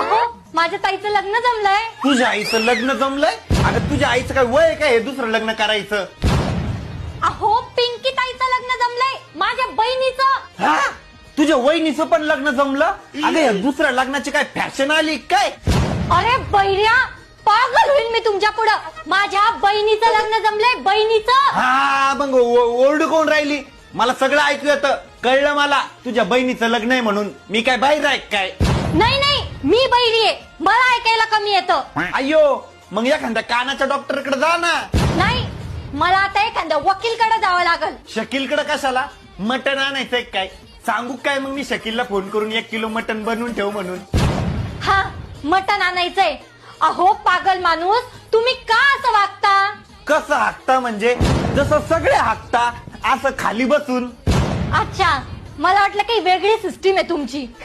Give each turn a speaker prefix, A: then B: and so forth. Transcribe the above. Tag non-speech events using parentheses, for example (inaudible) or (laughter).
A: अहो माझ्या ताईचं लग्न जमलंय.
B: तुझ्या आईचं लग्न जमलंय? अगं तुझ्या आईचं काय वय आहे काय हे दुसरं लग्न करायचं?
A: अहो पिंकी ताईचं लग्न जमलंय. माझ्या बहिणीचं.
B: हा? तुझ्या वहिनीचं पण लग्न जमलं? अगं या दुसऱ्या लग्नाची काय फॅशन आली काय?
A: अरे बैर्या पागल होईल मी तुमच्या पुढं. माझ्या बहिणीचं लग्न जमलंय बहिणीचं.
B: हा मग ओ- ओरडू कोण राहिली? मला सगळं ऐकू येतं. कळलं मला तुझ्या बहिणीचं लग्न आहे म्हणून. मी काय बाहेर आहे काय?
A: नाही नाही मी बैरी आहे. मला ऐकायला कमी येतं.
B: अय्यो मग एखाद्या कानाच्या डॉक्टरकडे जा ना.
A: नाही मला आता एखाद्या वकीलकडे जावं लागल.
B: शकीलकडे कशाला? मटण आणायचंय काय? सांगू काय मग मी शकीलला फोन करून एक किलो मटण बनवून ठेव म्हणून.
A: हा मटण आणायचंय अहो पागल माणूस तुम्ही का असं वागता?
B: कसं हाकता म्हणजे? जसं सगळे हाकता असं खाली बसून.
A: अच्छा मला वाटलं काही वेगळी सिस्टीम आहे तुमची. (laughs)